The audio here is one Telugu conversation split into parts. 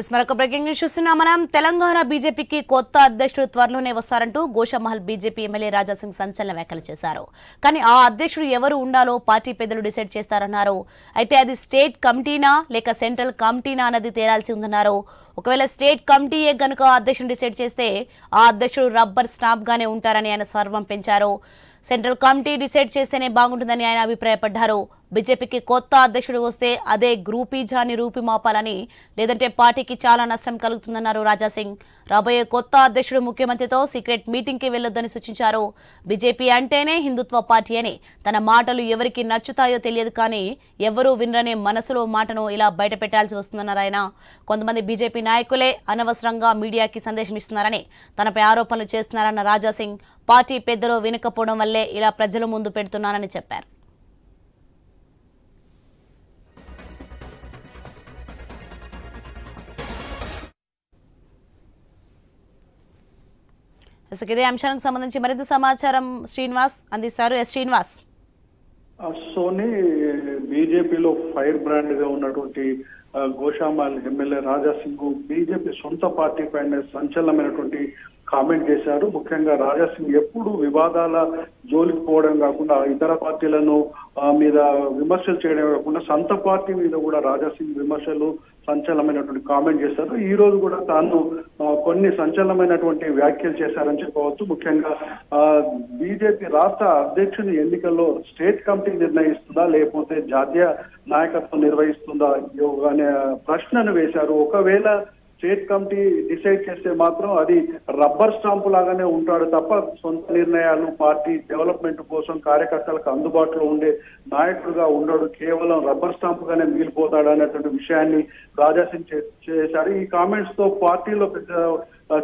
ఎస్ మరొక బ్రేకింగ్ న్యూస్ చూస్తున్నాం మనం. తెలంగాణ బీజేపీకి కొత్త అధ్యక్షుడు త్వరలోనే వస్తారంటూ గోషమహల్ బీజేపీ ఎమ్మెల్యే రాజాసింగ్ సంచలన వ్యాఖ్యలు చేశారు. కానీ ఆ అధ్యక్షుడు ఎవరు ఉండాలో పార్టీ పెద్దలు డిసైడ్ చేస్తారన్నారు. అయితే అది స్టేట్ కమిటీనా లేక సెంట్రల్ కమిటీనా అన్నది తేలాల్సి ఉందన్నారు. ఒకవేళ స్టేట్ కమిటీయే గనుక అధ్యక్షుడు డిసైడ్ చేస్తే ఆ అధ్యక్షుడు రబ్బర్ స్టాంప్ గానే ఉంటారని ఆయన స్వర్వం పెంచారు. సెంట్రల్ కమిటీ డిసైడ్ చేస్తేనే బాగుంటుందని ఆయన అభిప్రాయపడ్డారు. బీజేపీకి కొత్త అధ్యక్షుడు వస్తే అదే గ్రూపీజాన్ని రూపుమాపాలని లేదంటే పార్టీకి చాలా నష్టం కలుగుతుందన్నారు రాజాసింగ్ రాబోయే కొత్త అధ్యక్షుడు ముఖ్యమంత్రితో సీక్రెట్ మీటింగ్కి వెళ్ళొద్దని సూచించారు. బీజేపీ అంటేనే హిందుత్వ పార్టీ అని. తన మాటలు ఎవరికి నచ్చుతాయో తెలియదు కానీ ఎవరూ వినరనే మనసులో మాటను ఇలా బయట పెట్టాల్సి వస్తుందన్నారు ఆయన. కొంతమంది బీజేపీ నాయకులే అనవసరంగా మీడియాకి సందేశం ఇస్తున్నారని తనపై ఆరోపణలు చేస్తున్నారన్న రాజాసింగ్ పార్టీ పెద్దలు వినకపోవడం వల్లే ఇలా ప్రజల ముందు పెడుతున్నానని చెప్పారు. అసలు ఇదే అంశానికి సంబంధించి మరింత సమాచారం శ్రీనివాస్ అందిస్తారు. ఎస్ శ్రీనివాస్. ఆ సోనీ బీజేపీలో ఫైర్ బ్రాండ్గా ఉన్నటువంటి గోషామాల్ ఎమ్మెల్యే రాజాసింగ్ బీజేపీ సొంత పార్టీ పైన సంచలనమైనటువంటి కామెంట్ చేశారు. ముఖ్యంగా రాజాసింగ్ ఎప్పుడు వివాదాల జోలికి పోవడం కాకుండా ఇతర పార్టీలను మీద విమర్శలు చేయడం కాకుండా సొంత పార్టీ మీద కూడా రాజాసింగ్ విమర్శలు సంచలనమైనటువంటి కామెంట్ చేశారు. ఈ రోజు కూడా తాను కొన్ని సంచలనమైనటువంటి వ్యాఖ్యలు చేశారని చెప్పవచ్చు. ముఖ్యంగా బీజేపీ రాష్ట్ర అధ్యక్షుని ఎన్నికల్లో స్టేట్ కమిటీ నిర్ణయిస్తుందా లేకపోతే జాతీయ నాయకత్వం నిర్వహిస్తుందా అనే ప్రశ్నను వేశారు. ఒకవేళ స్టేట్ కమిటీ డిసైడ్ చేస్తే మాత్రం అది రబ్బర్ స్టాంపు లాగానే ఉంటాడు తప్ప సొంత నిర్ణయాలు పార్టీ డెవలప్మెంట్ కోసం కార్యకర్తలకు అందుబాటులో ఉండే నాయకుడుగా ఉండడు. కేవలం రబ్బర్ స్టాంప్ గానే మిగిలిపోతాడు అనేటువంటి విషయాన్ని రాజాసింగ్ చే- చేశారు. ఈ కామెంట్స్తో పార్టీలో పెద్ద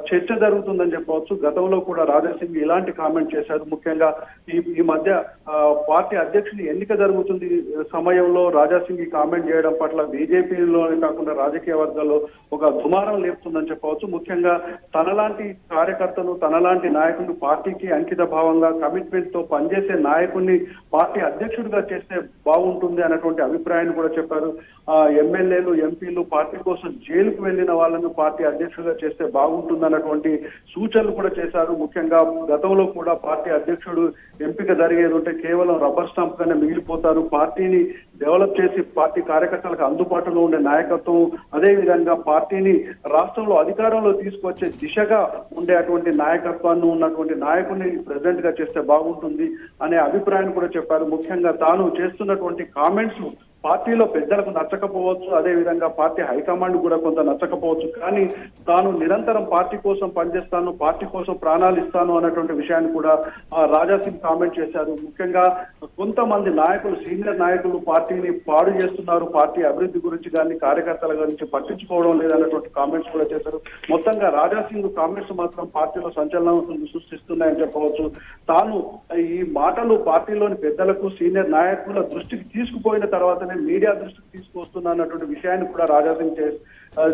చర్చ జరుగుతుందని చెప్పవచ్చు. గతంలో కూడా రాజాసింగ్ ఇలాంటి కామెంట్ చేశారు. ముఖ్యంగా ఈ ఈ మధ్య పార్టీ అధ్యక్షుని ఎన్నిక జరుగుతుంది సమయంలో రాజాసింగ్ ఈ కామెంట్ చేయడం పట్ల బీజేపీలోనే కాకుండా రాజకీయ వర్గాల్లో ఒక దుమారం లేపుతుందని చెప్పవచ్చు. ముఖ్యంగా తనలాంటి కార్యకర్తను తనలాంటి నాయకుని పార్టీకి అంకిత భావంగా కమిట్మెంట్తో పనిచేసే నాయకుడిని పార్టీ అధ్యక్షుడిగా చేస్తే బాగుంటుంది అన్నటువంటి అభిప్రాయాన్ని కూడా చెప్పారు. ఆ ఎమ్మెల్యేలు ఎంపీలు పార్టీ కోసం జైలుకు వెళ్ళిన వాళ్ళను పార్టీ అధ్యక్షుడిగా చేస్తే బాగుంటుంది ఉందన్నటువంటి సూచనలు కూడా చేశారు. ముఖ్యంగా గతంలో కూడా పార్టీ అధ్యక్షుడు ఎంపిక జరిగేది ఉంటే కేవలం రబ్బర్ స్టాంప్ గానే మిగిలిపోతారు. పార్టీని డెవలప్ చేసి పార్టీ కార్యకర్తలకు అందుబాటులో ఉండే నాయకత్వం అదే విధంగా పార్టీని రాష్ట్రంలో అధికారంలో తీసుకొచ్చే దిశగా ఉండే అటువంటి నాయకత్వాన్ని ఉన్నటువంటి నాయకుడిని ప్రెసిడెంట్గా చేస్తే బాగుంటుంది అనే అభిప్రాయాన్ని కూడా చెప్పారు. ముఖ్యంగా తాను చేస్తున్నటువంటి కామెంట్స్ పార్టీలో పెద్దలకు నచ్చకపోవచ్చు అదే విధంగా పార్టీ హైకమాండ్ కూడా కొంత నచ్చకపోవచ్చు. కానీ తాను నిరంతరం పార్టీ కోసం పనిచేస్తాను పార్టీ కోసం ప్రాణాలు ఇస్తాను అన్నటువంటి విషయాన్ని కూడా ఆ, రాజాసింగ్ కామెంట్ చేశారు. ముఖ్యంగా కొంతమంది నాయకులు సీనియర్ నాయకులు పార్టీని పాడు చేస్తున్నారు పార్టీ అభివృద్ధి గురించి కానీ కార్యకర్తల గురించి పట్టించుకోవడం లేదన్నటువంటి కామెంట్స్ కూడా చేశారు. మొత్తంగా రాజాసింగ్ కామెంట్స్ మాత్రం పార్టీలో సంచలనం సృష్టిస్తున్నాయని చెప్పవచ్చు. తాను ఈ మాటలు పార్టీలోని పెద్దలకు సీనియర్ నాయకుల దృష్టికి తీసుకుపోయిన తర్వాత తర్వాతనే మీడియా దృష్టికి తీసుకొస్తున్నా అన్నటువంటి విషయాన్ని కూడా రాజాసింగ్ చేసి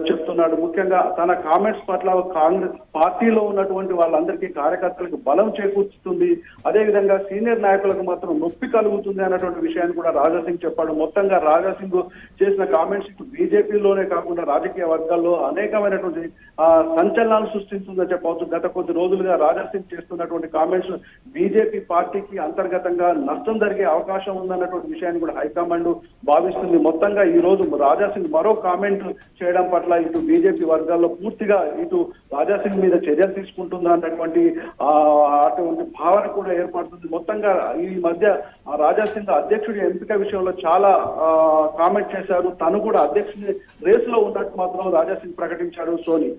చెప్తున్నాడు. ముఖ్యంగా తన కామెంట్స్ పట్ల కాంగ్రెస్ పార్టీలో ఉన్నటువంటి వాళ్ళందరికీ కార్యకర్తలకు బలం చేకూర్చుతుంది. అదే విధంగా సీనియర్ నాయకులకు మాత్రం నొప్పి కలుగుతుంది అన్నటువంటి విషయాన్ని కూడా రాజాసింగ్ చెప్పాడు. మొత్తంగా రాజాసింగ్ చేసిన కామెంట్స్ బీజేపీలోనే కాకుండా రాజకీయ వర్గాల్లో అనేకమైనటువంటి సంచలనాలు సృష్టిస్తుందని చెప్పవచ్చు. గత కొద్ది రోజులుగా రాజాసింగ్ చేస్తున్నటువంటి కామెంట్స్ బీజేపీ పార్టీకి అంతర్గతంగా నష్టం జరిగే అవకాశం ఉందన్నటువంటి విషయాన్ని కూడా హైకమాండ్ భావిస్తుంది. మొత్తంగా ఈ రోజు రాజాసింగ్ మరో కామెంట్ చేయడం పట్ల ఇటు బీజేపీ వర్గాల్లో పూర్తిగా ఇటు రాజాసింగ్ మీద చర్యలు తీసుకుంటుందా అన్నటువంటి ఆ, అటువంటి భావన కూడా ఏర్పడుతుంది. మొత్తంగా ఈ మధ్య రాజాసింగ్ అధ్యక్షుడి ఎంపిక విషయంలో చాలా కామెంట్ చేశారు. తను కూడా అధ్యక్షుడి రేస్లో ఉన్నట్టు మాత్రం రాజాసింగ్ ప్రకటించాడు సోని.